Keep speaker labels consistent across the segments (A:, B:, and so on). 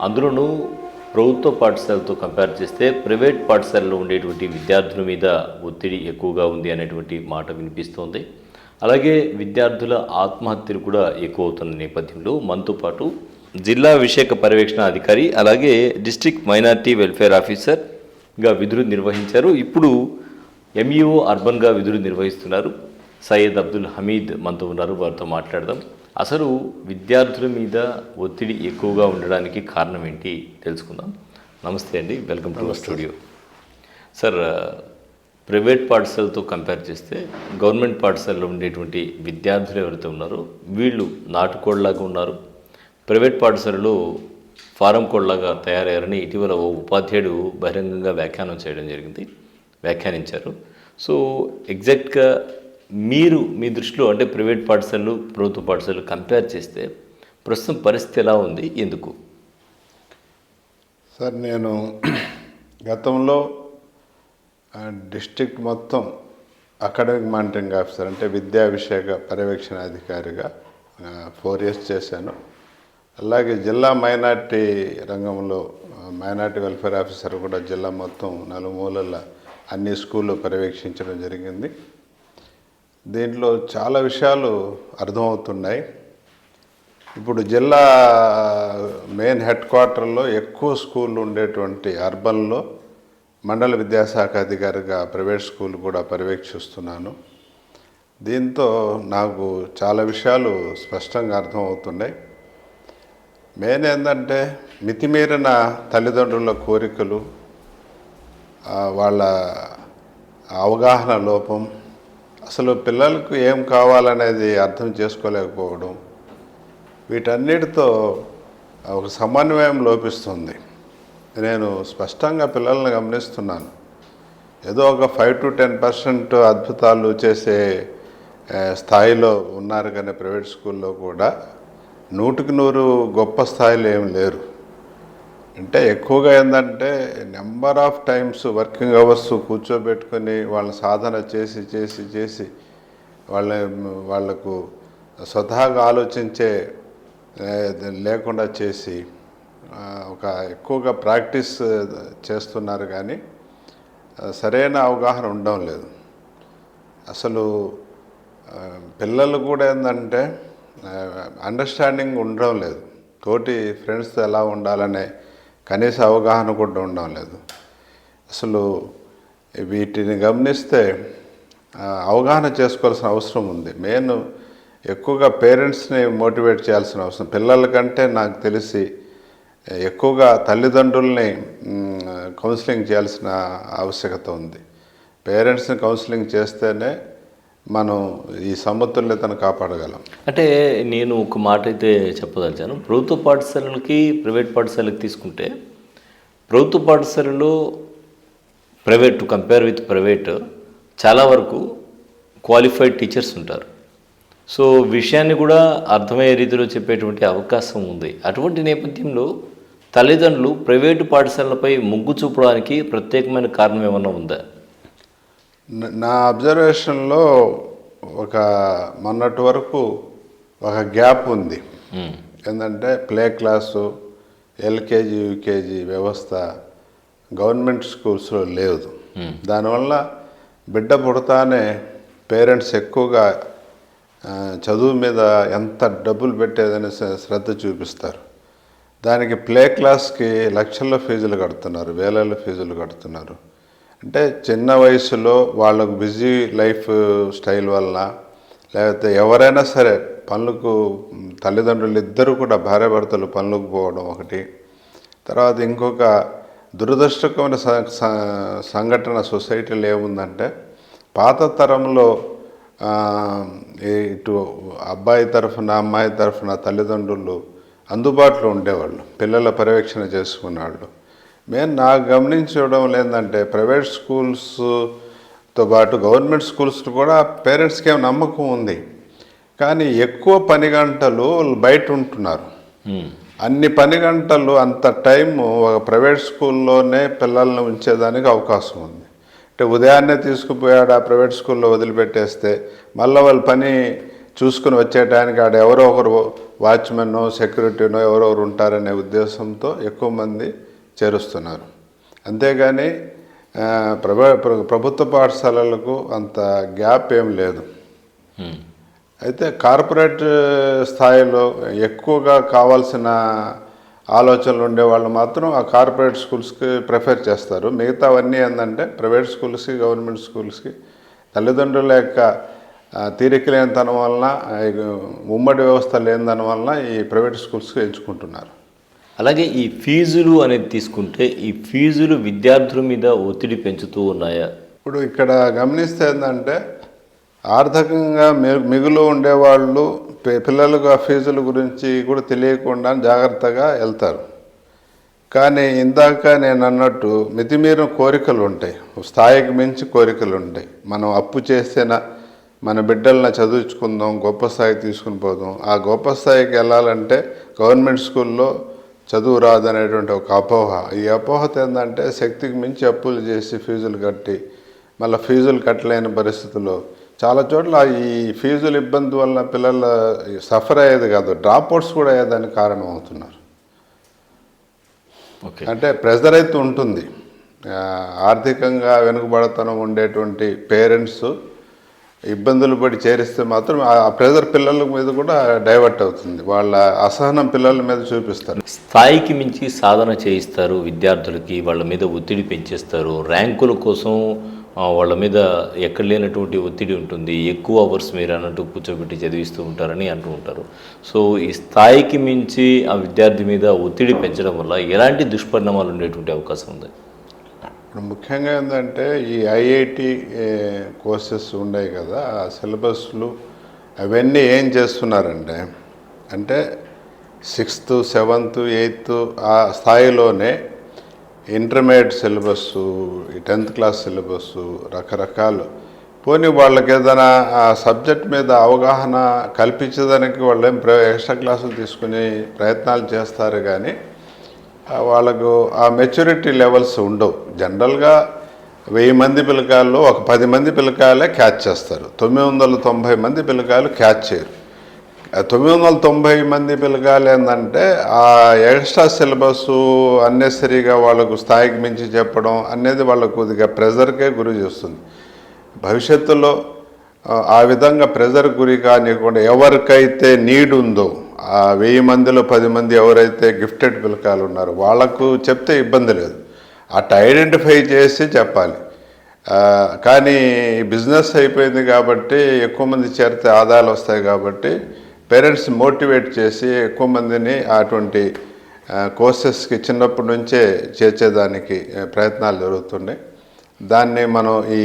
A: అందులోనూ ప్రభుత్వ పాఠశాలతో కంపేర్ చేస్తే ప్రైవేట్ పాఠశాలలో ఉండేటువంటి విద్యార్థుల మీద ఒత్తిడి ఎక్కువగా ఉంది అనేటువంటి మాట వినిపిస్తోంది. అలాగే విద్యార్థుల ఆత్మహత్యలు కూడా ఎక్కువ అవుతున్న నేపథ్యంలో మనతో పాటు జిల్లా విషయక పర్యవేక్షణ అధికారి అలాగే డిస్ట్రిక్ట్ మైనార్టీ వెల్ఫేర్ ఆఫీసర్గా విధులు నిర్వహించారు. ఇప్పుడు ఎంఈఓ అర్బన్గా విధులు నిర్వహిస్తున్నారు. సయ్యద్ అబ్దుల్ హమీద్ మనతో ఉన్నారు. వారితో మాట్లాడదాం. అసలు విద్యార్థుల మీద ఒత్తిడి ఎక్కువగా ఉండడానికి కారణం ఏంటి తెలుసుకుందాం. నమస్తే అండి welcome to studio. Sir private పాఠశాలతో compare చేస్తే గవర్నమెంట్ పాఠశాలలో ఉండేటువంటి విద్యార్థులు ఎవరైతే ఉన్నారో వీళ్ళు నాటుకోళ్ళలాగా ఉన్నారు. ప్రైవేట్ పాఠశాలలో ఫారం కోళ్ళలాగా తయారయ్యారని ఇటీవల ఓ ఉపాధ్యాయుడు బహిరంగంగా వ్యాఖ్యానం చేయడం జరిగింది వ్యాఖ్యానించారు. సో ఎగ్జాక్ట్గా మీరు మీ దృష్టిలో అంటే ప్రైవేట్ పాఠశాలలు ప్రభుత్వ పాఠశాలలు కంపేర్ చేస్తే ప్రస్తుతం పరిస్థితి ఎలా ఉంది? ఎందుకు?
B: సార్ నేను గతంలో డిస్టిక్ డిస్ట్రిక్ట్ మొత్తం అకాడమిక్ మానిటరింగ్ ఆఫీసర్ అంటే విద్యా విషయక పర్యవేక్షణ అధికారిగా ఫోర్ ఇయర్స్ చేశాను. అలాగే జిల్లా మైనార్టీ రంగంలో మైనార్టీ వెల్ఫేర్ ఆఫీసర్ కూడా జిల్లా మొత్తం నలుమూలల అన్ని స్కూళ్ళు పర్యవేక్షించడం జరిగింది. దీంట్లో చాలా విషయాలు అర్థమవుతున్నాయి. ఇప్పుడు జిల్లా మెయిన్ హెడ్ క్వార్టర్లో ఎక్కువ స్కూళ్ళు ఉండేటువంటి అర్బన్లో మండల విద్యాశాఖ అధికారిగా ప్రైవేట్ స్కూల్ కూడా పర్యవేక్షిస్తున్నాను. దీంతో నాకు చాలా విషయాలు స్పష్టంగా అర్థమవుతున్నాయి. మెయిన్ ఏంటంటే మితిమీరిన తల్లిదండ్రుల కోరికలు వాళ్ళ అవగాహన లోపం అసలు పిల్లలకు ఏం కావాలనేది అర్థం చేసుకోలేకపోవడం వీటన్నిటితో ఒక సమన్వయం లోపిస్తుంది. నేను స్పష్టంగా పిల్లల్ని గమనిస్తున్నాను. ఏదో ఒక ఫైవ్ టు టెన్ పర్సెంట్ అద్భుతాలు చేసే స్థాయిలో ఉన్నారు కానీ ప్రైవేట్ స్కూల్లో కూడా నూటికి నూరు గొప్ప స్థాయిలో ఏం లేరు. అంటే ఎక్కువగా ఏంటంటే number of times working hours కూర్చోబెట్టుకొని వాళ్ళ సాధన చేసి చేసి చేసి వాళ్ళ వాళ్ళకు స్వతహాగా ఆలోచించే లేకుండా చేసి ఒక ఎక్కువగా ప్రాక్టీస్ చేస్తున్నారు కానీ సరైన అవగాహన ఉండడం లేదు. అసలు పిల్లలు కూడా ఏంటంటే అండర్స్టాండింగ్ ఉండడం లేదు. తోటి ఫ్రెండ్స్తో ఎలా ఉండాలనే కనీస అవగాహన కూడా ఉండడం లేదు. అసలు వీటిని గమనిస్తే అవగాహన చేసుకోవాల్సిన అవసరం ఉంది. మెయిన్ ఎక్కువగా పేరెంట్స్ని మోటివేట్ చేయాల్సిన అవసరం. పిల్లల కంటే నాకు తెలిసి ఎక్కువగా తల్లిదండ్రుల్ని కౌన్సిలింగ్ చేయాల్సిన ఆవశ్యకత ఉంది. పేరెంట్స్ని కౌన్సిలింగ్ చేస్తేనే మనం ఈ సమతుల్యతను కాపాడగలం.
A: అంటే నేను ఒక మాట అయితే చెప్పదలిచాను. ప్రభుత్వ పాఠశాలలకి ప్రైవేట్ పాఠశాలకి తీసుకుంటే ప్రభుత్వ పాఠశాలలో private to compare with private చాలా వరకు క్వాలిఫైడ్ టీచర్స్ ఉంటారు. సో విషయాన్ని కూడా అర్థమయ్యే రీతిలో చెప్పేటువంటి అవకాశం ఉంది. అటువంటి నేపథ్యంలో తల్లిదండ్రులు ప్రైవేటు పాఠశాలలపై మొగ్గు చూపడానికి ప్రత్యేకమైన కారణం ఏమన్నా ఉందా?
B: న- అబ్జర్వేషన్లో ఒక మొన్నటి వరకు ఒక గ్యాప్ ఉంది. ఏంటంటే ప్లే క్లాసు ఎల్కేజీ యూకేజీ వ్యవస్థ గవర్నమెంట్ స్కూల్స్లో లేదు. దానివల్ల బిడ్డ పుడతానే పేరెంట్స్ ఎక్కువగా చదువు మీద ఎంత డబ్బులు పెట్టేదని శ్ర- శ్రద్ధ చూపిస్తారు. దానికి ప్లే క్లాస్కి లక్షల్లో ఫీజులు కడుతున్నారు వేలలో ఫీజులు కడుతున్నారు. అంటే చిన్న వయసులో వాళ్ళకు బిజీ లైఫ్ స్టైల్ వల్ల లేకపోతే ఎవరైనా సరే పనులకు తల్లిదండ్రులు ఇద్దరు కూడా భార్యాభర్తలు పనులకు పోవడం ఒకటి. తర్వాత ఇంకొక దురదృష్టకమైన సంఘటన సొసైటీలో ఏముందంటే పాత తరంలో ఇటు అబ్బాయి తరఫున అమ్మాయి తరఫున తల్లిదండ్రులు అందుబాటులో ఉండేవాళ్ళు పిల్లల పర్యవేక్షణ చేసుకునేవాళ్ళు. మేము నాకు గమనించడం లేదంటే ప్రైవేట్ స్కూల్స్తో పాటు గవర్నమెంట్ స్కూల్స్ కూడా పేరెంట్స్కి ఏం నమ్మకం ఉంది. కానీ ఎక్కువ పని గంటలు వాళ్ళు బయట ఉంటున్నారు. అన్ని పని గంటలు అంత టైం ఒక ప్రైవేట్ స్కూల్లోనే పిల్లల్ని ఉంచేదానికి అవకాశం ఉంది. అంటే ఉదయాన్నే తీసుకుపోయాడు ఆ ప్రైవేట్ స్కూల్లో వదిలిపెట్టేస్తే మళ్ళీ వాళ్ళ పని చూసుకుని వచ్చేటానికి ఆడ ఎవరో ఒకరు వాచ్మెన్నో సెక్యూరిటీనో ఎవరో ఒకరు ఉంటారనే ఉద్దేశంతో ఎక్కువ మంది చేరుస్తున్నారు. అంతేగాని ప్రభ ప్ర- ప్రభుత్వ పాఠశాలలకు అంత గ్యాప్ ఏం లేదు. అయితే కార్పొరేట్ స్థాయిలో ఎక్కువగా కావాల్సిన ఆలోచనలు ఉండే వాళ్ళు మాత్రం ఆ కార్పొరేట్ స్కూల్స్కి ప్రిఫర్ చేస్తారు. మిగతావన్నీ ఏంటంటే ప్రైవేట్ స్కూల్స్కి గవర్నమెంట్ స్కూల్స్కి తల్లిదండ్రుల యొక్క తీరిక లేనితనం వలన ఆ, ఈ ఉమ్మడి వ్యవస్థ లేనిదనం వలన ఈ ప్రైవేట్ స్కూల్స్కి ఎంచుకుంటున్నారు.
A: అలాగే ఈ ఫీజులు అనేది తీసుకుంటే ఈ ఫీజులు విద్యార్థుల మీద ఒత్తిడి పెంచుతూ ఉన్నాయా?
B: ఇప్పుడు ఇక్కడ గమనిస్తే ఏంటంటే ఆర్థికంగా మి- మిగులు ఉండేవాళ్ళు పిల్లలకు ఆ ఫీజుల గురించి కూడా తెలియకుండా జాగ్రత్తగా వెళ్తారు. కానీ ఇందాక నేను అన్నట్టు మితిమీరిన కోరికలు ఉంటాయి. స్థాయికి మించి కోరికలు ఉంటాయి. మనం అప్పు చేసిన మన బిడ్డలను చదివించుకుందాం గొప్ప స్థాయికి తీసుకుని పోదాం. ఆ గొప్ప స్థాయికి వెళ్ళాలంటే గవర్నమెంట్ స్కూల్లో చదువు రాదనేటువంటి ఒక అపోహ. ఈ అపోహత ఏంటంటే శక్తికి మించి అప్పులు చేసి ఫీజులు కట్టి మళ్ళీ ఫీజులు కట్టలేని పరిస్థితుల్లో చాలా చోట్ల ఈ ఫీజుల ఇబ్బంది వల్ల పిల్లల సఫర్ అయ్యేది కాదు డ్రాప్ అవుట్స్ కూడా అయ్యేదానికి కారణం అవుతున్నారు.
A: ఓకే.
B: అంటే ప్రెజర్ అయితే ఉంటుంది. ఆర్థికంగా వెనుకబడతనం ఉండేటువంటి పేరెంట్స్ ఇబ్బందులు పడి చేరిస్తే మాత్రం ఆ ప్రెజర్ పిల్లల మీద కూడా డైవర్ట్ అవుతుంది. వాళ్ళ అసహనం పిల్లల మీద చూపిస్తారు.
A: స్థాయికి మించి సాధన చేయిస్తారు విద్యార్థులకి వాళ్ళ మీద ఒత్తిడి పెంచేస్తారు. ర్యాంకుల కోసం వాళ్ళ మీద ఎక్కడ లేనటువంటి ఒత్తిడి ఉంటుంది. ఎక్కువ అవర్స్ మీరు అన్నట్టు కూర్చోబెట్టి చదివిస్తూ ఉంటారని అంటూ ఉంటారు. సో ఈ స్థాయికి మించి ఆ విద్యార్థి మీద ఒత్తిడి పెంచడం వల్ల ఎలాంటి దుష్పరిణామాలు ఉండేటువంటి అవకాశం ఉంది?
B: ఇప్పుడు ముఖ్యంగా ఏంటంటే ఈ ఐఐటి కోర్సెస్ ఉన్నాయి కదా ఆ సిలబస్లు అవన్నీ ఏం చేస్తున్నారంటే అంటే సిక్స్త్ సెవెంత్ ఎయిత్ ఆ స్థాయిలోనే ఇంటర్మీడియట్ సిలబస్ ఈ టెన్త్ క్లాస్ సిలబస్ రకరకాలు. పోనీ వాళ్ళకి ఏదైనా ఆ సబ్జెక్ట్ మీద అవగాహన కల్పించడానికి వాళ్ళు ఏం ప్ర ఎక్స్ట్రా క్లాసులు తీసుకుని ప్రయత్నాలు చేస్తారు కానీ వాళ్ళకు ఆ మెచ్యూరిటీ లెవెల్స్ ఉండవు. జనరల్గా వెయ్యి మంది పిల్లకాయల్లో ఒక పది మంది పిల్లకాయలే క్యాచ్ చేస్తారు. తొమ్మిది వందల తొంభై మంది పిల్లకాయలు క్యాచ్ చేయరు. తొమ్మిది వందల తొంభై మంది పిల్లకాయలు ఏంటంటే ఆ ఎక్స్ట్రా సిలబస్ అన్నెసరీగా వాళ్ళకు స్థాయికి మించి చెప్పడం అనేది వాళ్ళకు కొద్దిగా ప్రెజర్కే గురి చేస్తుంది. భవిష్యత్తులో ఆ, ఆ విధంగా ప్రెజర్ గురి కానివ్వకుండా ఎవరికైతే నీడ్ ఉందో ఆ వెయ్యి మందిలో పది మంది ఎవరైతే గిఫ్టెడ్ పిల్లకాయలు ఉన్నారో వాళ్ళకు చెప్తే ఇబ్బంది లేదు. అట్ ఐడెంటిఫై చేసి చెప్పాలి. కానీ బిజినెస్ అయిపోయింది కాబట్టి ఎక్కువ మంది చేరితే ఆదాయాలు వస్తాయి కాబట్టి పేరెంట్స్ మోటివేట్ చేసి ఎక్కువ మందిని అటువంటి కోర్సెస్కి చిన్నప్పటి నుంచే చేర్చేదానికి ప్రయత్నాలు జరుగుతున్నాయి దాన్ని మనం ఈ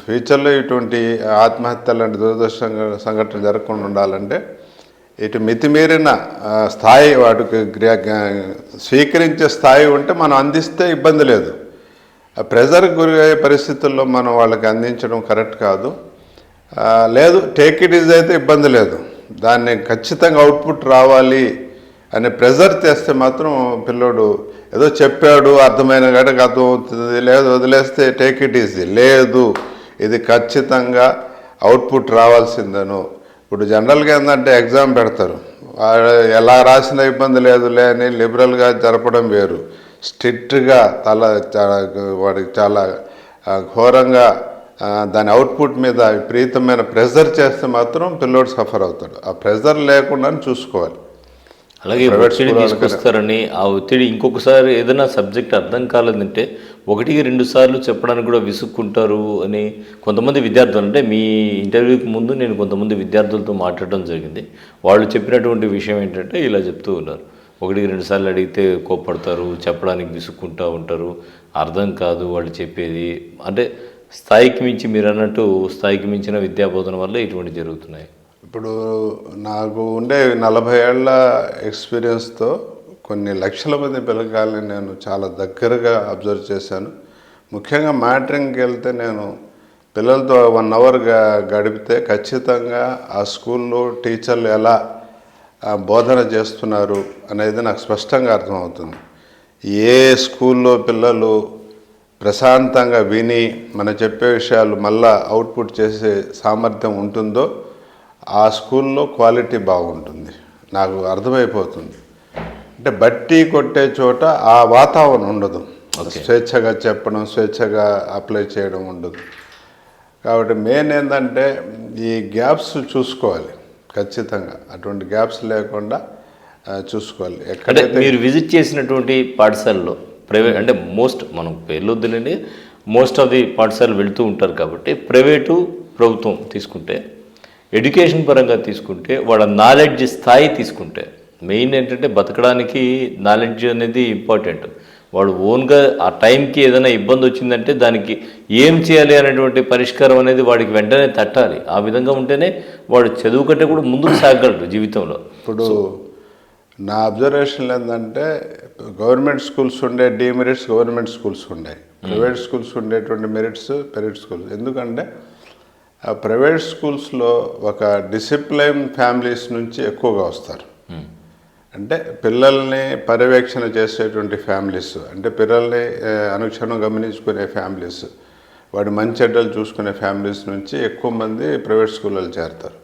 B: ఫ్యూచర్లో ఇటువంటి ఆత్మహత్యలు లాంటి దురదృష్ట సంఘటన జరగకుండా ఉండాలంటే ఇటు మితిమీరిన స్థాయి వాటికి స్వీకరించే స్థాయి ఉంటే మనం అందిస్తే ఇబ్బంది లేదు. ఆ గురయ్యే గురి అయ్యే పరిస్థితుల్లో మనం వాళ్ళకి అందించడం కరెక్ట్ కాదు. లేదు టేక్ ఇట్ ఈజ్ అయితే ఇబ్బంది లేదు. దాన్ని ఖచ్చితంగా అవుట్పుట్ రావాలి అనే ప్రెజర్ చేస్తే మాత్రం పిల్లోడు ఏదో చెప్పాడు అర్థమైన గడకు అర్థమవుతుంది లేదు వదిలేస్తే టేక్ ఇట్ ఈజీ. లేదు ఇది ఖచ్చితంగా అవుట్పుట్ రావాల్సిందను. ఇప్పుడు జనరల్గా ఏంటంటే ఎగ్జామ్ పెడతారు. వాడు ఎలా రాసిన ఇబ్బంది లేదులే అని లిబరల్గా జరపడం వేరు. స్ట్రిక్ట్గా తల చాలా వాడికి చాలా ఘోరంగా దాని అవుట్పుట్ మీద విపరీతమైన ప్రెజర్ చేస్తే మాత్రం పిల్లోడు సఫర్ అవుతాడు. ఆ ప్రెజర్ లేకుండా చూసుకోవాలి.
A: అలాగే ఒత్తిడి తీసుకొస్తారని ఆ ఒత్తిడి ఇంకొకసారి ఏదైనా సబ్జెక్ట్ అర్థం కాలేదంటే ఒకటికి రెండు సార్లు చెప్పడానికి కూడా విసుక్కుంటారు అని కొంతమంది విద్యార్థులు అంటే మీ ఇంటర్వ్యూకి ముందు నేను కొంతమంది విద్యార్థులతో మాట్లాడడం జరిగింది. వాళ్ళు చెప్పినటువంటి విషయం ఏంటంటే ఇలా చెప్తూ ఉన్నారు. ఒకటికి రెండు సార్లు అడిగితే కోప్పడతారు చెప్పడానికి విసుక్కుంటూ ఉంటారు. అర్థం కాదు వాళ్ళు చెప్పేది. అంటే స్థాయికి మించి మీరు అన్నట్టు స్థాయికి మించిన విద్యాబోధన వల్ల ఇటువంటి జరుగుతున్నాయి.
B: ఇప్పుడు నాకు ఉండే నలభై ఏళ్ళ ఎక్స్పీరియన్స్తో కొన్ని లక్షల మంది పిల్లకాయలని నేను చాలా దగ్గరగా అబ్జర్వ్ చేశాను. ముఖ్యంగా మ్యాటరింగ్కి వెళ్తే నేను పిల్లలతో వన్ అవర్ గడిపితే ఖచ్చితంగా ఆ స్కూల్లో టీచర్లు ఎలా బోధన చేస్తున్నారు అనేది నాకు స్పష్టంగా అర్థమవుతుంది. ఏ స్కూల్లో పిల్లలు ప్రశాంతంగా విని మనం చెప్పే విషయాలు మళ్ళా అవుట్పుట్ చేసే సామర్థ్యం ఉంటుందో ఆ స్కూల్లో క్వాలిటీ బాగుంటుంది. నాకు అర్థమైపోతుంది. అంటే బట్టి కొట్టే చోట ఆ వాతావరణం ఉండదు. స్వేచ్ఛగా చెప్పడం స్వేచ్ఛగా అప్లై చేయడం ఉండదు. కాబట్టి మెయిన్ ఏంటంటే ఈ గ్యాప్స్ చూసుకోవాలి. ఖచ్చితంగా. అటువంటి గ్యాప్స్ లేకుండా చూసుకోవాలి. ఎక్కడైతే
A: మీరు విజిట్ చేసినటువంటి పాఠశాలలో ప్రైవేట్ అంటే మోస్ట్ మనం పేర్లు వద్దులేండి మోస్ట్ ఆఫ్ ది పాఠశాలలు వెళుతూ ఉంటారు కాబట్టి ప్రైవేటు ప్రభుత్వం తీసుకుంటే ఎడ్యుకేషన్ పరంగా తీసుకుంటే వాళ్ళ నాలెడ్జ్ స్థాయి తీసుకుంటే మెయిన్ ఏంటంటే బతకడానికి నాలెడ్జ్ అనేది ఇంపార్టెంట్. వాడు ఓన్గా ఆ టైంకి ఏదైనా ఇబ్బంది వచ్చిందంటే దానికి ఏం చేయాలి అనేటువంటి పరిష్కారం అనేది వాడికి వెంటనే తట్టాలి. ఆ విధంగా ఉంటేనే వాడు చదువు కంటే కూడా ముందుకు సాగలడు జీవితంలో.
B: ఇప్పుడు నా అబ్జర్వేషన్ ఏంటంటే గవర్నమెంట్ స్కూల్స్ ఉండే డిమెరిట్స్ గవర్నమెంట్ స్కూల్స్ ఉన్నాయి ప్రైవేట్ స్కూల్స్ ఉండేటువంటి మెరిట్స్ ప్రైవేట్ స్కూల్స్. ఎందుకంటే ప్రైవేట్ స్కూల్స్లో ఒక డిసిప్లైన్ ఫ్యామిలీస్ నుంచి ఎక్కువగా వస్తారు. అంటే పిల్లల్ని పర్యవేక్షణ చేసేటువంటి ఫ్యామిలీస్ అంటే పిల్లల్ని అనుక్షణం గమనించుకునే ఫ్యామిలీస్ వాడి మంచి చెడ్డలు చూసుకునే ఫ్యామిలీస్ నుంచి ఎక్కువ మంది ప్రైవేట్ స్కూళ్ళలో చేరతారు.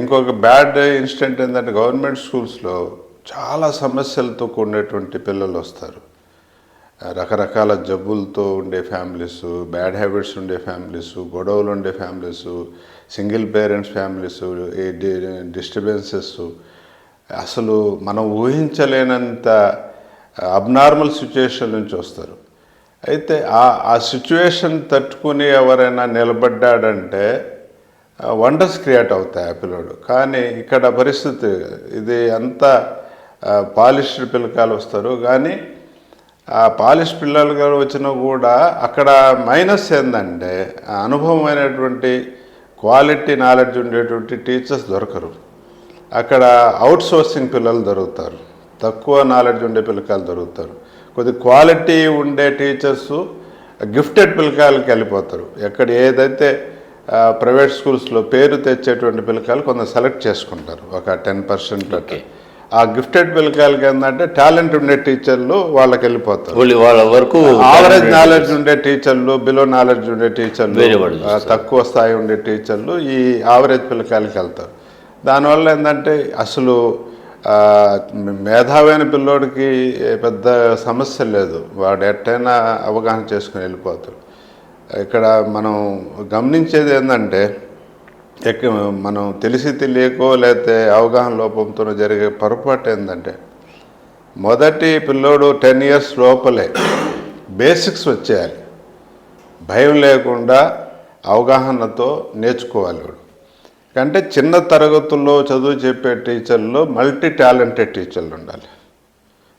B: ఇంకొక బ్యాడ్ ఇన్సిడెంట్ ఏంటంటే గవర్నమెంట్ స్కూల్స్లో చాలా సమస్యలతో కూడినటువంటి పిల్లలు వస్తారు. రకరకాల జబ్బులతో ఉండే ఫ్యామిలీస్ బ్యాడ్ హ్యాబిట్స్ ఉండే ఫ్యామిలీస్ గొడవలు ఉండే ఫ్యామిలీస్ సింగిల్ పేరెంట్స్ ఫ్యామిలీస్ ఈ డిస్టర్బెన్సెస్. అసలు మనం ఊహించలేనంత అబ్నార్మల్ సిచ్యుయేషన్ నుంచి వస్తారు. అయితే ఆ ఆ సిచ్యువేషన్ తట్టుకుని ఎవరైనా నిలబడ్డాడంటే వండర్స్ క్రియేట్ అవుతాయి ఆ పిల్లడు కానీ ఇక్కడ పరిస్థితి ఇది అంతా పాలిష్డ్ పిల్లకాయలు వస్తారు. కానీ ఆ పాలిష్ పిల్లలు గారు వచ్చినా కూడా అక్కడ మైనస్ ఏంటంటే ఆ అనుభవమైనటువంటి క్వాలిటీ నాలెడ్జ్ ఉండేటువంటి టీచర్స్ దొరకరు. అక్కడ అవుట్ సోర్సింగ్ పిల్లలు దొరుకుతారు. తక్కువ నాలెడ్జ్ ఉండే పిల్లకాయలు దొరుకుతారు. కొద్ది క్వాలిటీ ఉండే టీచర్స్ గిఫ్టెడ్ పిల్లకాయలకి వెళ్ళిపోతారు. ఎక్కడ ఏదైతే ప్రైవేట్ స్కూల్స్లో పేరు తెచ్చేటువంటి పిల్లకాయలు కొంత సెలెక్ట్ చేసుకుంటారు. ఒక టెన్ పర్సెంట్
A: అట్లా.
B: ఆ గిఫ్టెడ్ పిల్లకాయలకి ఏంటంటే టాలెంట్ ఉండే టీచర్లు వాళ్ళకి వెళ్ళిపోతారు
A: వాళ్ళు వరకు
B: ఆవరేజ్ నాలెడ్జ్ ఉండే టీచర్లు బిలో నాలెడ్జ్ ఉండే టీచర్లు తక్కువ స్థాయి ఉండే టీచర్లు ఈ ఆవరేజ్ పిల్లకాయలకి వెళ్తారు. దానివల్ల ఏంటంటే అసలు మేధావైన పిల్లోడికి పెద్ద సమస్య లేదు. వాడు ఎట్టైనా అవగాహన చేసుకుని వెళ్ళిపోతాడు. ఇక్కడ మనం గమనించేది ఏంటంటే ఎక్క మనం తెలిసి తెలియకో లేకపోతే అవగాహన లోపంతో జరిగే పొరపాటు ఏంటంటే మొదటి పిల్లోడు టెన్ ఇయర్స్ లోపలే బేసిక్స్ వచ్చేయాలి. భయం లేకుండా అవగాహనతో నేర్చుకోవాలి వాడు. అంటే చిన్న తరగతుల్లో చదువు చెప్పే టీచర్లు మల్టీ టాలెంటెడ్ టీచర్లు ఉండాలి.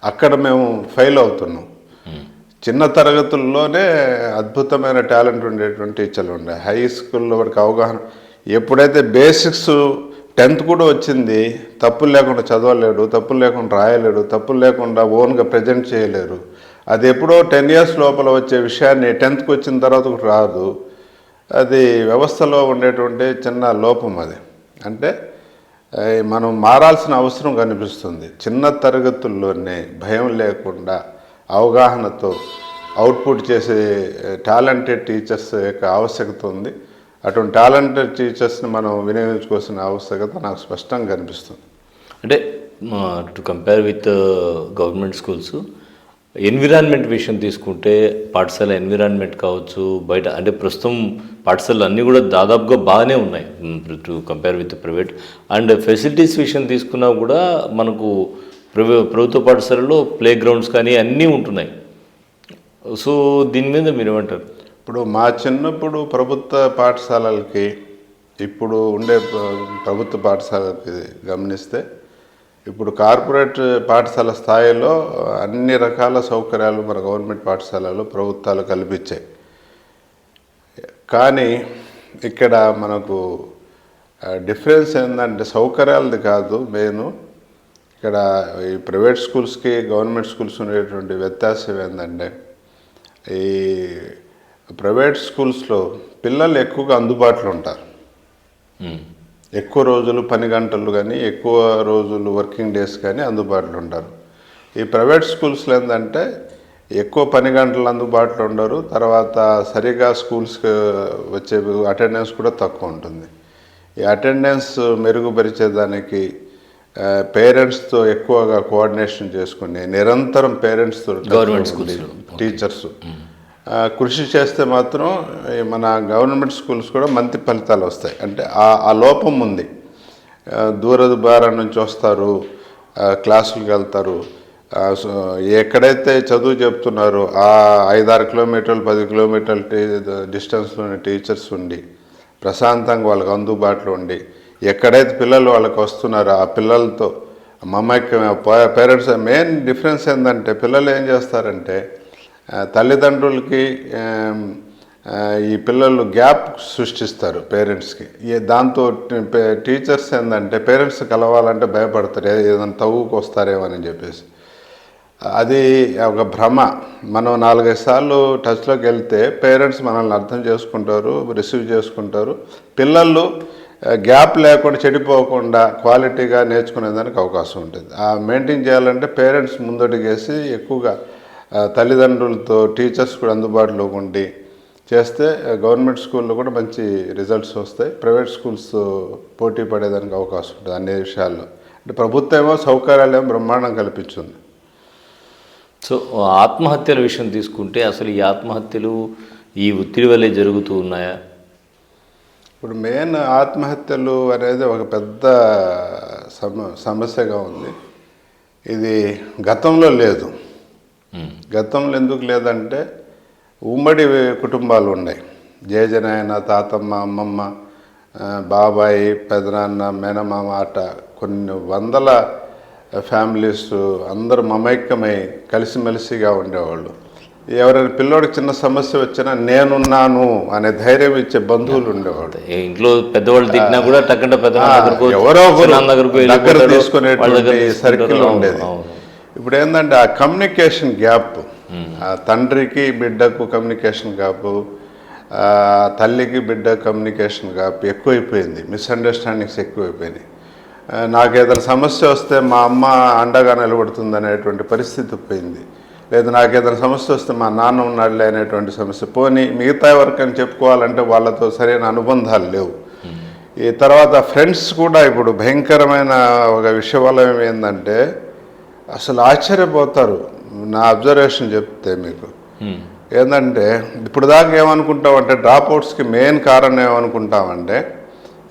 B: అక్కడ మేము ఫెయిల్ అవుతున్నాం. చిన్న తరగతుల్లోనే అద్భుతమైన టాలెంట్ ఉండేటువంటి టీచర్లు ఉండే. హై స్కూల్లో వాడికి అవగాహన ఎప్పుడైతే బేసిక్స్ టెన్త్ కూడా వచ్చింది తప్పులు లేకుండా చదవలేడు తప్పులు లేకుండా రాయలేడు తప్పులు లేకుండా ఓన్గా ప్రజెంట్ చేయలేరు. అది ఎప్పుడో టెన్ ఇయర్స్ లోపల వచ్చే విషయాన్ని టెన్త్కి వచ్చిన తర్వాత కూడా రాదు. అది వ్యవస్థలో ఉండేటువంటి చిన్న లోపం అది. అంటే మనం మారాల్సిన అవసరం కనిపిస్తుంది. చిన్న తరగతుల్లోనే భయం లేకుండా అవగాహనతో అవుట్పుట్ చేసే టాలెంటెడ్ టీచర్స్ యొక్క ఆవశ్యకత ఉంది. అటువంటి టాలెంటెడ్ టీచర్స్ని మనం వినియోగించుకోవాల్సిన ఆవశ్యకత నాకు స్పష్టంగా కనిపిస్తుంది.
A: అంటే to compare with government schools environment విషయం తీసుకుంటే పాఠశాల ఎన్విరాన్మెంట్ కావచ్చు బయట అంటే ప్రస్తుతం పాఠశాలలు అన్నీ కూడా దాదాపుగా బాగానే ఉన్నాయి. To compare with private and facilities విషయం తీసుకున్నా కూడా మనకు ప్రభుత్వ పాఠశాలలో ప్లే గ్రౌండ్స్ కానీ అన్నీ ఉంటున్నాయి. సో దీని మీద మీరు ఏమంటారు
B: ఇప్పుడు మా చిన్నప్పుడు ప్రభుత్వ పాఠశాలలకి ఇప్పుడు ఉండే ప్రభుత్వ పాఠశాలకి గమనిస్తే ఇప్పుడు కార్పొరేట్ పాఠశాల స్థాయిలో అన్ని రకాల సౌకర్యాలు మన గవర్నమెంట్ పాఠశాలలు ప్రభుత్వాలు కల్పించాయి. కానీ ఇక్కడ మనకు డిఫరెన్స్ ఏంటంటే సౌకర్యాలది కాదు మెయిన్ ఇక్కడ ఈ ప్రైవేట్ స్కూల్స్కి గవర్నమెంట్ స్కూల్స్ ఉండేటువంటి వ్యత్యాసం ఏంటంటే ఈ ప్రైవేట్ స్కూల్స్లో పిల్లలు ఎక్కువగా అందుబాటులో ఉంటారు. ఎక్కువ రోజులు పని గంటలు కానీ ఎక్కువ రోజులు వర్కింగ్ డేస్ కానీ అందుబాటులో ఉంటారు ఈ ప్రైవేట్ స్కూల్స్లో ఏంటంటే ఎక్కువ పని గంటలు అందుబాటులో ఉండరు. తర్వాత సరిగా స్కూల్స్కి వచ్చే అటెండెన్స్ కూడా తక్కువ ఉంటుంది. ఈ అటెండెన్స్ మెరుగుపరిచేదానికి పేరెంట్స్తో ఎక్కువగా కోఆర్డినేషన్ చేసుకుని నిరంతరం పేరెంట్స్తో
A: Government schools లో.
B: టీచర్స్. కృషి చేస్తే మాత్రం మన గవర్నమెంట్ స్కూల్స్ కూడా మంచి ఫలితాలు వస్తాయి. అంటే ఆ లోపం ఉంది. దూరదుబారా దూర నుంచి వస్తారు. క్లాసులకు వెళ్తారు. ఎక్కడైతే చదువు చెప్తున్నారో ఆ ఐదారు కిలోమీటర్లు పది కిలోమీటర్ల డిస్టెన్స్ డిస్టెన్స్లోని టీచర్స్ ఉండి ప్రశాంతంగా వాళ్ళకి అందుబాటులో ఉండి ఎక్కడైతే పిల్లలు వాళ్ళకి వస్తున్నారో ఆ పిల్లలతో మమ్మకి పేరెంట్స్ మెయిన్ డిఫరెన్స్ ఏంటంటే పిల్లలు ఏం చేస్తారంటే తల్లిదండ్రులకి ఈ పిల్లలు గ్యాప్ సృష్టిస్తారు పేరెంట్స్కి. దాంతో పే- టీచర్స్ ఏంటంటే పేరెంట్స్ కలవాలంటే భయపడతారు ఏదైనా తవ్వుకు వస్తారేమని అని చెప్పేసి. అది ఒక భ్రమ. మనం నాలుగైదు సార్లు టచ్లోకి వెళ్తే పేరెంట్స్ మనల్ని అర్థం చేసుకుంటారు రిసీవ్ చేసుకుంటారు. పిల్లలు గ్యాప్ లేకుండా చెడిపోకుండా క్వాలిటీగా నేర్చుకునేదానికి అవకాశం ఉంటుంది. ఆ మెయింటైన్ చేయాలంటే పేరెంట్స్ ముందడుగేసి ఎక్కువగా తల్లిదండ్రులతో టీచర్స్ కూడా అందుబాటులో ఉండి చేస్తే గవర్నమెంట్ స్కూల్లో కూడా మంచి రిజల్ట్స్ వస్తాయి. ప్రైవేట్ స్కూల్స్ పోటీ పడేదానికి అవకాశం ఉంటుంది అన్ని విషయాల్లో. అంటే ప్రభుత్వం ఏమో సౌకర్యాలు ఏమో బ్రహ్మాండం కల్పించింది.
A: సో ఆత్మహత్యల విషయం తీసుకుంటే అసలు ఈ ఆత్మహత్యలు ఈ ఒత్తిడి వల్లే జరుగుతూ ఉన్నాయా?
B: ఇప్పుడు మెయిన్ ఆత్మహత్యలు అనేది ఒక పెద్ద సమ సమస్యగా ఉంది. ఇది గతంలో లేదు. గతంలో ఎందుకు లేదంటే ఉమ్మడి కుటుంబాలు ఉన్నాయి. జేజనాయన తాతమ్మ అమ్మమ్మ బాబాయి పెదనాన్న మేనమామ ఆట కొన్ని వందల ఫ్యామిలీస్ అందరూ మమైక్యమై కలిసిమెలిసిగా ఉండేవాళ్ళు. ఎవరైనా పిల్లోడికి చిన్న సమస్య వచ్చినా నేనున్నాను అనే ధైర్యం ఇచ్చే బంధువులు ఉండేవాళ్ళు.
A: ఇంట్లో పెద్దవాళ్ళు తిట్టినా కూడా టక్కంట పెద్ద
B: ఎవరో దగ్గర తీసుకునేటువంటి సర్కిల్ ఉండేది. ఇప్పుడు ఏంటంటే ఆ కమ్యూనికేషన్ గ్యాప్ ఆ తండ్రికి బిడ్డకు కమ్యూనికేషన్ గ్యాప్ తల్లికి బిడ్డ కమ్యూనికేషన్ గ్యాప్ ఎక్కువైపోయింది. మిస్అండర్స్టాండింగ్స్ ఎక్కువైపోయినాయి. నాకు ఏదైనా సమస్య వస్తే మా అమ్మ అండగా నిలబడుతుంది అనేటువంటి పరిస్థితి పోయింది. లేదు నాకు ఏదైనా సమస్య వస్తే మా నాన్న ఉన్నాడులే అనేటువంటి సమస్య. పోనీ మిగతా వరకు అని చెప్పుకోవాలంటే వాళ్ళతో సరైన అనుబంధాలు లేవు. ఈ తర్వాత ఫ్రెండ్స్ కూడా ఇప్పుడు భయంకరమైన ఒక విషయవలయం ఏంటంటే అసలు ఆశ్చర్యపోతారు. నా అబ్జర్వేషన్ చెప్తే మీకు. ఏంటంటే ఇప్పుడు దాకా ఏమనుకుంటామంటే డ్రాప్అవుట్స్కి మెయిన్ కారణం ఏమనుకుంటామంటే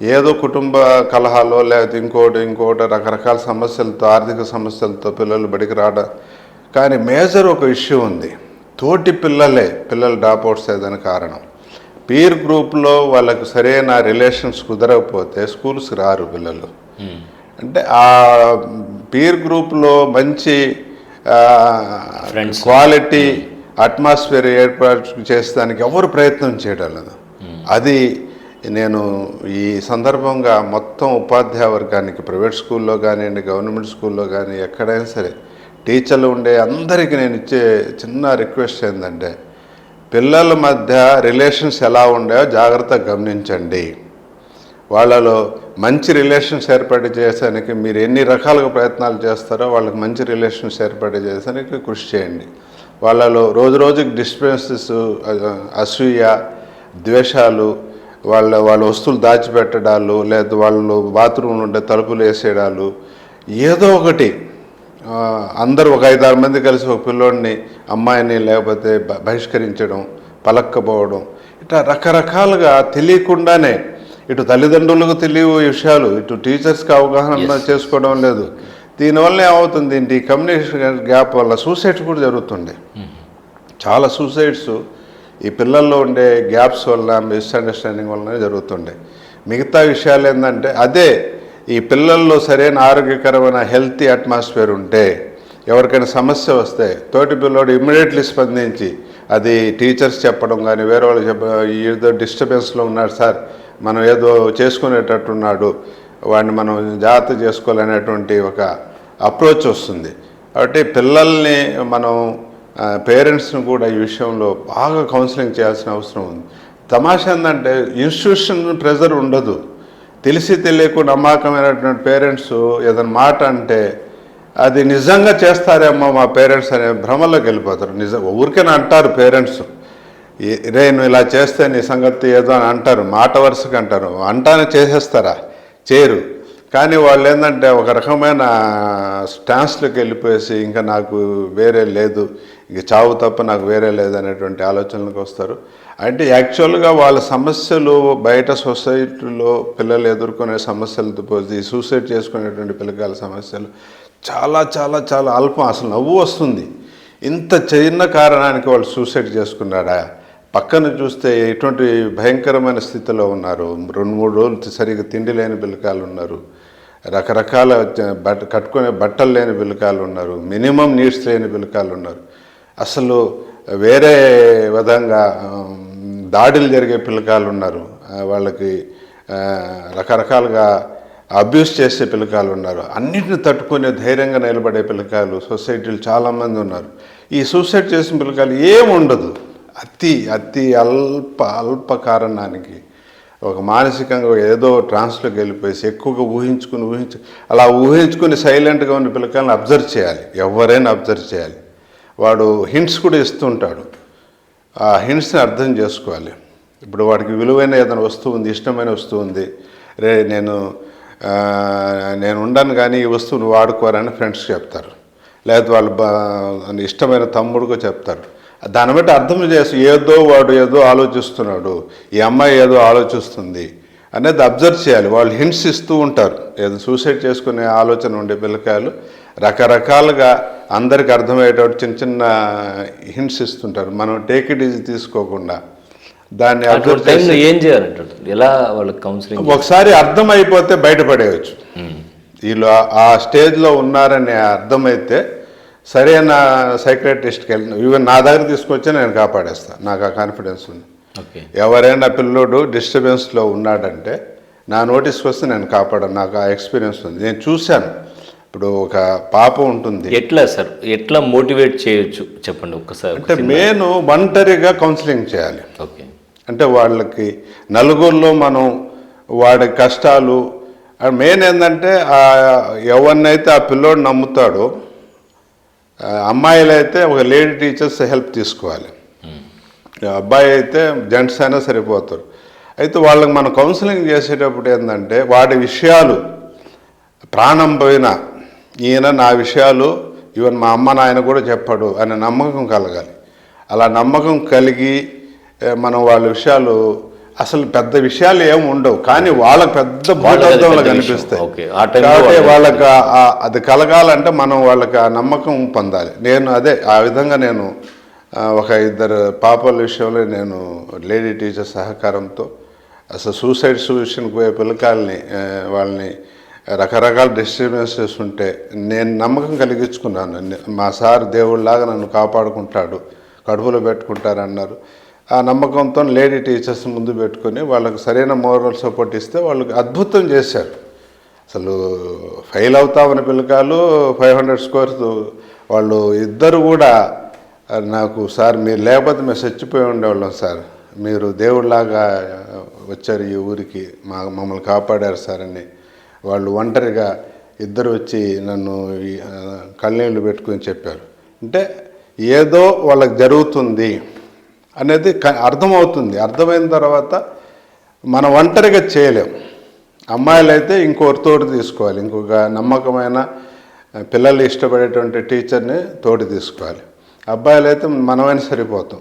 B: ఏదో కుటుంబ కలహాలో లేకపోతే ఇంకోటి ఇంకోటి రకరకాల సమస్యలతో ఆర్థిక సమస్యలతో పిల్లలు బడికి రావడం. కానీ మేజర్ ఒక ఇష్యూ ఉంది. తోటి పిల్లలే పిల్లలు డ్రాప్అవుట్స్ ఏదైనా కారణం. పీర్ గ్రూప్లో వాళ్ళకు సరైన రిలేషన్స్ కుదరకపోతే స్కూల్స్కి రారు పిల్లలు. అంటే ఆ పీర్ గ్రూప్లో మంచి. క్వాలిటీ అట్మాస్ఫియర్ ఏర్పాటు చేసేదానికి ఎవరు ప్రయత్నం చేయడం లేదు. అది నేను ఈ సందర్భంగా మొత్తం ఉపాధ్యాయ వర్గానికి ప్రైవేట్ స్కూల్లో కానివ్వండి గవర్నమెంట్ స్కూల్లో కానీ ఎక్కడైనా సరే టీచర్లు ఉండే అందరికీ నేను ఇచ్చే చిన్న రిక్వెస్ట్ ఏంటంటే పిల్లల మధ్య రిలేషన్స్ ఎలా ఉండాయో జాగ్రత్తగా గమనించండి. వాళ్ళలో మంచి రిలేషన్స్ ఏర్పాటు చేయడానికి మీరు ఎన్ని రకాలుగా ప్రయత్నాలు చేస్తారో వాళ్ళకి మంచి రిలేషన్స్ ఏర్పాటు చేయడానికి కృషి చేయండి. వాళ్ళలో రోజు రోజుకి డిస్టర్బెన్సెస్ అసూయ ద్వేషాలు వాళ్ళ వాళ్ళ వస్తువులు దాచిపెట్టడాలు లేదా వాళ్ళు బాత్రూమ్లో ఉండే తలుపులు వేసేయడాలు ఏదో ఒకటి అందరూ ఒక ఐదారు మంది కలిసి ఒక పిల్లోడిని అమ్మాయిని లేకపోతే బహిష్కరించడం పలక్కపోవడం ఇట్లా రకరకాలుగా తెలియకుండానే ఇటు తల్లిదండ్రులకు తెలియవు విషయాలు. ఇటు టీచర్స్కి అవగాహన చేసుకోవడం లేదు. దీనివల్ల ఏమవుతుంది ఏంటి ఈ కమ్యూనికేషన్ గ్యాప్ వల్ల సూసైడ్స్ కూడా జరుగుతుండే. చాలా సూసైడ్స్ ఈ పిల్లల్లో ఉండే గ్యాప్స్ వల్ల మిస్అండర్స్టాండింగ్ వల్లనే జరుగుతుండే. మిగతా విషయాలు ఏంటంటే అదే ఈ పిల్లల్లో సరైన ఆరోగ్యకరమైన హెల్తీ అట్మాస్ఫియర్ ఉంటే ఎవరికైనా సమస్య వస్తే తోటి పిల్లోడు ఇమ్మీడియట్లీ స్పందించి అది టీచర్స్ చెప్పడం కానీ వేరే వాళ్ళు చెప్ప ఏదో డిస్టర్బెన్స్లో ఉన్నాడు సార్ మనం ఏదో చేసుకునేటట్టున్నాడు వాడిని మనం జాగ్రత్త చేసుకోవాలనేటువంటి ఒక అప్రోచ్ వస్తుంది. కాబట్టి పిల్లల్ని మనం పేరెంట్స్ని కూడా ఈ విషయంలో బాగా కౌన్సిలింగ్ చేయాల్సిన అవసరం ఉంది. తమాషా ఏంటంటే ఇన్స్టిట్యూషన్ ప్రెజర్ ఉండదు. తెలిసి తెలియకుండా నమ్మకమైనటువంటి పేరెంట్స్ ఏదైనా మాట అంటే అది నిజంగా చేస్తారేమో మా పేరెంట్స్ అనే భ్రమలోకి వెళ్ళిపోతారు. నిజం ఊరికైనా అంటారు పేరెంట్స్. రే నువ్వు ఇలా చేస్తే నీ సంగతి ఏదో అని అంటారు. మాట వరుసకి అంటారు. అంటానే చేసేస్తారా? చేయరు. కానీ వాళ్ళు ఏంటంటే ఒక రకమైన స్టాన్స్లోకి వెళ్ళిపోయేసి ఇంకా నాకు వేరే లేదు ఇంక చావు తప్ప నాకు వేరే లేదు అనేటువంటి ఆలోచనలకు వస్తారు. అంటే యాక్చువల్గా వాళ్ళ సమస్యలు బయట సొసైటీలో పిల్లలు ఎదుర్కొనే సమస్యలతో పోసి సూసైడ్ చేసుకునేటువంటి పిల్లకాయల సమస్యలు చాలా చాలా చాలా అల్పం. అసలు నవ్వు వస్తుంది. ఇంత చిన్న కారణానికి వాళ్ళు సూసైడ్ చేసుకున్నాడా పక్కన చూస్తే ఎటువంటి భయంకరమైన స్థితిలో ఉన్నారు. రెండు మూడు రోజులు సరిగ్గా తిండి లేని పిల్లకాయలు ఉన్నారు. రకరకాల బట్ట కట్టుకునే బట్టలు లేని పిల్లకాయలు ఉన్నారు. మినిమం నీడ్స్ లేని పిల్లకాయలు ఉన్నారు. అసలు వేరే విధంగా దాడులు జరిగే పిల్లకాయలు ఉన్నారు. వాళ్ళకి రకరకాలుగా అబ్యూస్ చేసే పిల్లకాయలు ఉన్నారు. అన్నింటిని తట్టుకునే ధైర్యంగా నిలబడే పిల్లకాయలు సొసైటీలు చాలామంది ఉన్నారు. ఈ సూసైడ్ చేసిన పిల్లకాయలు ఏముండదు. ఉండదు అతి అతి అల్ప అల్ప కారణానికి ఒక మానసికంగా ఏదో ట్రాన్స్లోకి వెళ్ళిపోయేసి ఎక్కువగా ఊహించుకుని ఊహించు అలా ఊహించుకుని సైలెంట్గా ఉన్న పిల్లకాయలను అబ్జర్వ్ చేయాలి. ఎవరైనా అబ్జర్వ్ చేయాలి. వాడు హింట్స్ కూడా ఇస్తుంటాడు ఆ హింట్స్ని అర్థం చేసుకోవాలి. ఇప్పుడు వాడికి విలువైన ఏదైనా వస్తువు ఉంది ఇష్టమైన వస్తువు ఉంది. రే నేను నేను ఉండను కానీ ఈ వస్తువును వాడుకోరని ఫ్రెండ్స్ చెప్తారు. లేకపోతే వాళ్ళు బా ఇష్టమైన తమ్ముడికో చెప్తారు. దాన్ని బట్టి అర్థం చేసి ఏదో వాడు ఏదో ఆలోచిస్తున్నాడు ఈ అమ్మాయి ఏదో ఆలోచిస్తుంది అనేది అబ్జర్వ్ చేయాలి. వాళ్ళు హింట్స్ ఇస్తూ ఉంటారు. ఏదో సూసైడ్ చేసుకునే ఆలోచన ఉండే పిల్లకాయలు రకరకాలుగా అందరికి అర్థమయ్యేటట్టు చిన్న చిన్న హింట్స్ ఇస్తుంటారు. మనం టేక్ ఇట్ ఈజీ తీసుకోకుండా దాన్ని అబ్జర్వ్
A: ఏం చేయాలంటారు? ఎలా వాళ్ళకి కౌన్సిలింగ్
B: ఒకసారి అర్థమైపోతే బయటపడేయచ్చు. వీళ్ళు ఆ స్టేజ్లో ఉన్నారని అర్థమైతే సరైన సైక్రటిస్ట్కి వెళ్ళిన ఈవెన్ నా దగ్గర తీసుకొచ్చి నేను కాపాడేస్తాను నాకు ఆ కాన్ఫిడెన్స్ ఉంది.
A: ఓకే.
B: ఎవరైనా పిల్లోడు డిస్టర్బెన్స్లో ఉన్నాడంటే నా నోటీస్కి వస్తే నేను కాపాడను. నాకు ఆ ఎక్స్పీరియన్స్ ఉంది. నేను చూశాను. ఇప్పుడు ఒక పాప ఉంటుంది.
A: ఎట్లా సార్? ఎట్లా మోటివేట్ చేయొచ్చు? చెప్పండి ఒక్కసారి
B: అంటే మెయిన్ ఒంటరిగా కౌన్సిలింగ్ చేయాలి.
A: ఓకే.
B: అంటే వాళ్ళకి నలుగురిలో మనం వాడి కష్టాలు మెయిన్ ఏంటంటే ఎవరినైతే ఆ పిల్లోడు నమ్ముతాడో అమ్మాయిలు అయితే ఒక లేడీ టీచర్స్ హెల్ప్ తీసుకోవాలి. అబ్బాయి అయితే జెంట్స్ అయినా సరిపోతారు. అయితే వాళ్ళకి మనం కౌన్సిలింగ్ చేసేటప్పుడు ఏంటంటే వాడి విషయాలు ప్రాణం పోయినా ఈయన నా విషయాలు ఈవెన్ మా అమ్మ నాయన కూడా చెప్పాడు అనే నమ్మకం కలగాలి. అలా నమ్మకం కలిగి మనం వాళ్ళ విషయాలు అసలు పెద్ద విషయాలు ఏమి ఉండవు. కానీ వాళ్ళకి పెద్ద భూతత్వంలో. కనిపిస్తాయి. కాబట్టి
A: వాళ్ళకి
B: అది కలగాలంటే మనం వాళ్ళకి ఆ నమ్మకం పొందాలి. నేను అదే ఆ విధంగా నేను ఒక ఇద్దరు పాపల విషయంలో నేను లేడీ టీచర్ సహకారంతో అసలు సూసైడ్ సొల్యూషన్కి పోయే పిల్లకాయల్ని వాళ్ళని రకరకాల డిస్టర్బెన్సెస్ ఉంటే నేను నమ్మకం కలిగించుకున్నాను. మా సార్ దేవుళ్ళలాగా నన్ను కాపాడుకుంటాడు కడుపులో పెట్టుకుంటారన్నారు. ఆ నమ్మకంతో లేడీ టీచర్స్ ముందు పెట్టుకొని వాళ్ళకి సరైన మోరల్ సపోర్ట్ ఇస్తే వాళ్ళకి అద్భుతం చేశారు. అసలు ఫెయిల్ అవుతామని పిల్లకాయలు ఫైవ్ హండ్రెడ్ స్కోర్స్ వాళ్ళు ఇద్దరు కూడా నాకు సార్ మీరు లేకపోతే మేము చచ్చిపోయి ఉండేవాళ్ళం సార్. మీరు దేవుళ్ళలాగా వచ్చారు ఈ ఊరికి మా మమ్మల్ని కాపాడారు సార్ అని. వాళ్ళు ఒంటరిగా ఇద్దరు వచ్చి నన్ను ఈ, కళ్ళనీళ్ళు పెట్టుకొని చెప్పారు. అంటే ఏదో వాళ్ళకి జరుగుతుంది. అనేది అర్థమవుతుంది. అర్థమైన తర్వాత మనం ఒంటరిగా చేయలేం. అమ్మాయిలు అయితే ఇంకొకరితోటి తీసుకోవాలి. ఇంకొక నమ్మకమైన పిల్లలు ఇష్టపడేటువంటి టీచర్ని తోటి తీసుకోవాలి. అబ్బాయిలు అయితే మనమైనా సరిపోతాం.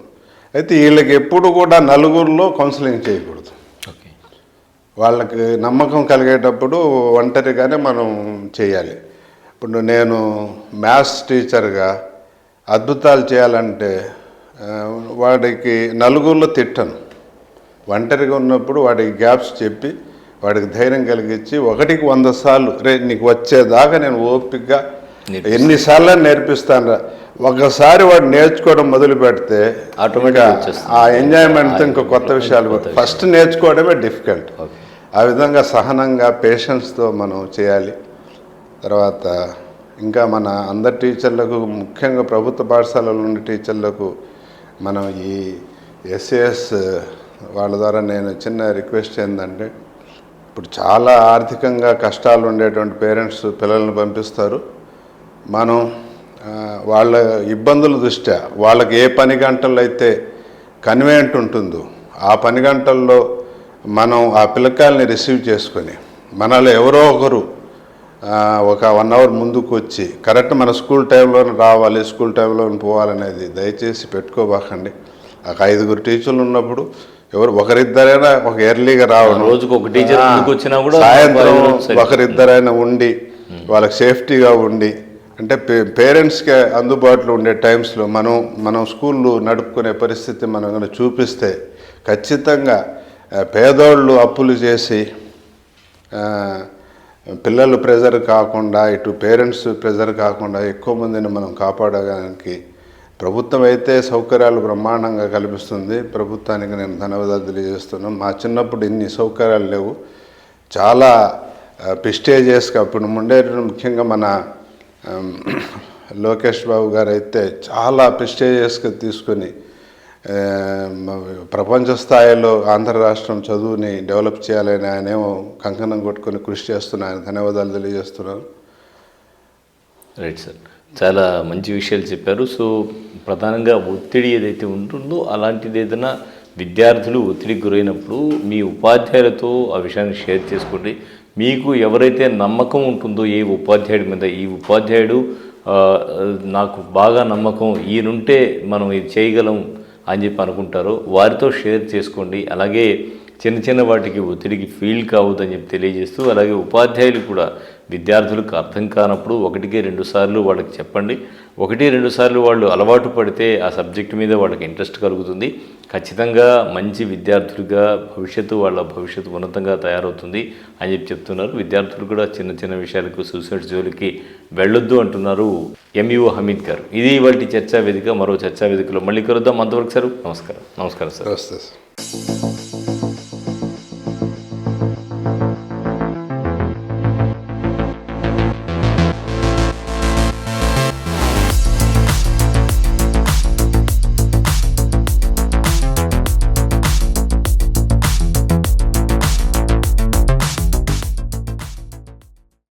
B: అయితే వీళ్ళకి ఎప్పుడు కూడా నలుగురిలో కౌన్సిలింగ్ చేయకూడదు.
A: ఓకే.
B: వాళ్ళకి నమ్మకం కలిగేటప్పుడు ఒంటరిగానే మనం చేయాలి. ఇప్పుడు నేను మ్యాథ్స్ టీచర్గా అద్భుతాలు చేయాలంటే వాడికి నలుగురిలో తిట్టను. ఒంటరిగా ఉన్నప్పుడు వాడికి గ్యాప్స్ చెప్పి వాడికి ధైర్యం కలిగించి ఒకటికి వంద సార్లు రే నీకు వచ్చేదాకా నేను ఓపికగా. ఎన్నిసార్లు నేర్పిస్తాను ఒకసారి వాడు నేర్చుకోవడం మొదలు పెడితే
A: వచ్చేస్తుంది.
B: ఆ ఎంజాయ్మెంట్ ఇంకా కొత్త విషయాలు ఫస్ట్ నేర్చుకోవడమే డిఫికల్ట్ ఆ విధంగా సహనంగా పేషెన్స్తో మనం చేయాలి. తర్వాత ఇంకా మన అందరి టీచర్లకు ముఖ్యంగా ప్రభుత్వ పాఠశాలలో ఉండే టీచర్లకు మనం ఈ ఎస్ఏఎస్ వాళ్ళ ద్వారా నేను చిన్న రిక్వెస్ట్ ఏంటంటే ఇప్పుడు చాలా ఆర్థికంగా కష్టాలు ఉండేటువంటి పేరెంట్స్ పిల్లల్ని పంపిస్తారు. మనం వాళ్ళ ఇబ్బందుల దృష్ట్యా వాళ్ళకి ఏ పని గంటలు అయితే కన్వీనియంట్ ఉంటుందో ఆ పని గంటల్లో మనం ఆ పిల్లకాయల్ని రిసీవ్ చేసుకొని మనలో ఎవరో ఒకరు ఒక వన్ అవర్ ముందుకు వచ్చి కరెక్ట్ మన స్కూల్ టైంలో రావాలి స్కూల్ టైంలో పోవాలనేది దయచేసి పెట్టుకోబాకండి. ఒక ఐదుగురు టీచర్లు ఉన్నప్పుడు ఎవరు ఒకరిద్దరైనా ఒక ఎర్లీగా రావడం.
A: రోజుకు ఒక టీచర్ వచ్చినా కూడా
B: సాయంత్రం. ఒకరిద్దరైనా ఉండి వాళ్ళకి సేఫ్టీగా ఉండి అంటే పేరెంట్స్కి అందుబాటులో ఉండే టైమ్స్లో మనం మనం స్కూళ్ళు నడుపుకునే పరిస్థితి మనం కనుక చూపిస్తే ఖచ్చితంగా పేదోళ్ళు అప్పులు చేసి పిల్లలు ప్రెజర్ కాకుండా ఇటు పేరెంట్స్ ప్రెజర్ కాకుండా ఎక్కువ మందిని మనం కాపాడడానికి ప్రభుత్వం అయితే సౌకర్యాలు బ్రహ్మాండంగా కల్పిస్తుంది. ప్రభుత్వానికి నేను ధన్యవాదాలు తెలియజేస్తున్నాను. మా చిన్నప్పుడు ఇన్ని సౌకర్యాలు లేవు. చాలా పిస్టేజెస్గా అప్పుడు ఉండే ముఖ్యంగా మన లోకేష్ బాబు గారు అయితే చాలా పిస్టేజెస్గా తీసుకొని ప్రపంచ స్థాయిలో ఆంధ్ర రాష్ట్రం చదువుని డెవలప్ చేయాలని ఆయనేమో కంకణం కొట్టుకొని కృషి చేస్తున్న ఆయన ధన్యవాదాలు తెలియజేస్తున్నాను.
A: Right sir. చాలా మంచి విషయాలు చెప్పారు. సో ప్రధానంగా ఒత్తిడి ఏదైతే ఉంటుందో అలాంటిది ఏదైనా విద్యార్థులు ఒత్తిడికి గురైనప్పుడు మీ ఉపాధ్యాయులతో ఆ విషయాన్ని షేర్ చేసుకోండి. మీకు ఎవరైతే నమ్మకం ఉంటుందో ఏ ఉపాధ్యాయుడి మీద ఈ ఉపాధ్యాయుడు నాకు బాగా నమ్మకం ఈయనుంటే మనం ఇది చేయగలం అని చెప్పి అనుకుంటారో. వారితో షేర్ చేసుకోండి. అలాగే చిన్న చిన్న వాటికి ఒత్తిడికి ఫీల్ కావద్దని చెప్పి తెలియజేస్తూ అలాగే ఉపాధ్యాయులు కూడా విద్యార్థులకు అర్థం కానప్పుడు ఒకటికి రెండు సార్లు వాళ్ళకి చెప్పండి. ఒకటి రెండు సార్లు వాళ్ళు అలవాటు పడితే ఆ సబ్జెక్ట్ మీద వాళ్ళకి ఇంట్రెస్ట్ కలుగుతుంది. ఖచ్చితంగా మంచి విద్యార్థులుగా భవిష్యత్తు వాళ్ళ భవిష్యత్తు ఉన్నతంగా తయారవుతుంది అని చెప్పి చెప్తున్నారు. విద్యార్థులు కూడా చిన్న చిన్న విషయాలకు సూసైడ్ జోలికి వెళ్ళొద్దు అంటున్నారు ఎంఈఓ హమీద్ గారు. ఇది వాటి చర్చా వేదిక. మరో చర్చా వేదికలో మళ్ళీ కలుద్దాం. అంతవరకు సార్ నమస్కారం. నమస్కారం సార్.
B: నమస్తే సార్.